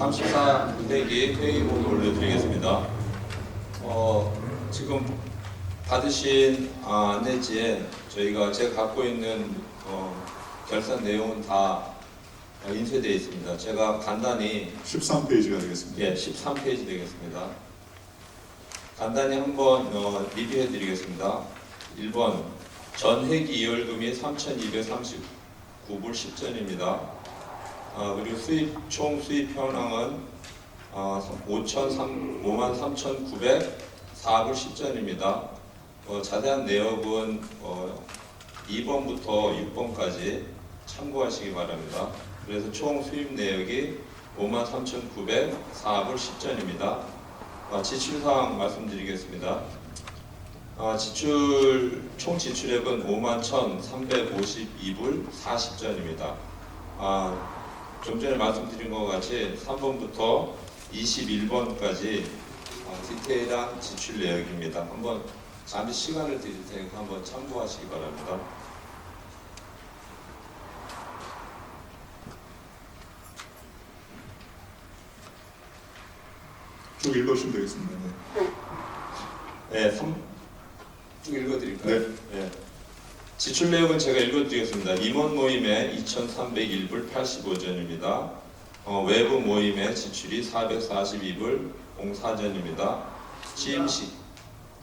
34회기 회의록을 올려드리겠습니다. 어, 지금 받으신 아, 안내지에 저희가 제가 갖고 있는 어, 결산 내용은 다 어, 인쇄되어 있습니다. 제가 간단히 13페이지가 되겠습니다. 예, 13페이지 되겠습니다. 간단히 한번 어, 리뷰해 드리겠습니다. 1번 전회기 이월금이 3,239불 10전입니다. 아, 그리고 수입 총 수입 현황은 어, 5만 3,904불 10전입니다. 어, 자세한 내역은 어, 2번부터 6번까지 참고하시기 바랍니다. 그래서 총 수입 내역이 53,904불 10전입니다. 아, 지출사항 말씀드리겠습니다. 아, 지출 총 지출액은 51,352불 40전입니다. 아, 좀 전에 말씀드린 것 같이 3번부터 21번까지 아, 디테일한 지출 내역입니다. 한번 잠시 시간을 드릴 테니까 한번 참고하시기 바랍니다. 쭉 읽어주시면 되겠습니다. 네. 네, 3, 쭉 읽어드릴까요? 네. 네. 지출 내역은 제가 읽어드리겠습니다. 임원 모임에 2,301불 85전입니다. 어, 외부 모임에 지출이 442불 04전입니다. 취임식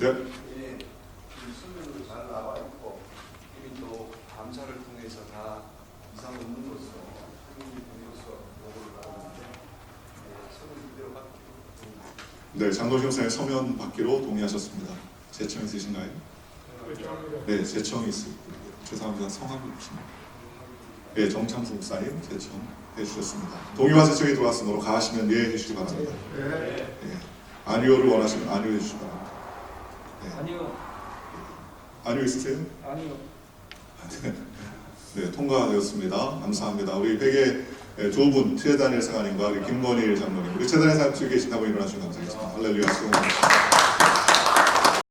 예, 네. 이 수면으로 잘 나와 있고 이미 또 감사를 통해서 다 이상 없는으로서 국민으로서 보고를 받았는데 예, 그대로 받고 네, 장도시 형사의 서면 받기로 동의하셨습니다. 재청 있으신가요? 네, 재청이 있습니다. 죄송합니다. 성함이 없습니다. 네, 정창수 목사님 재청해 주셨습니다. 동의와 재청이 들어왔으므로 가하시면 예 해주시기 바랍니다. 네. 아니오를 원하시면 아니오 해주시기 바랍니다. 네. 아니요, 아니오 있으세요? 아니요. 네, 통과되었습니다. 감사합니다. 우리 회계 두 분, 최다니엘 사관님과 우리 김건일 장로님, 우리 최다니엘 사관 측에 계신다고 일어나주시면 감사하겠습니다. 할렐루야, 수고하셨습니다.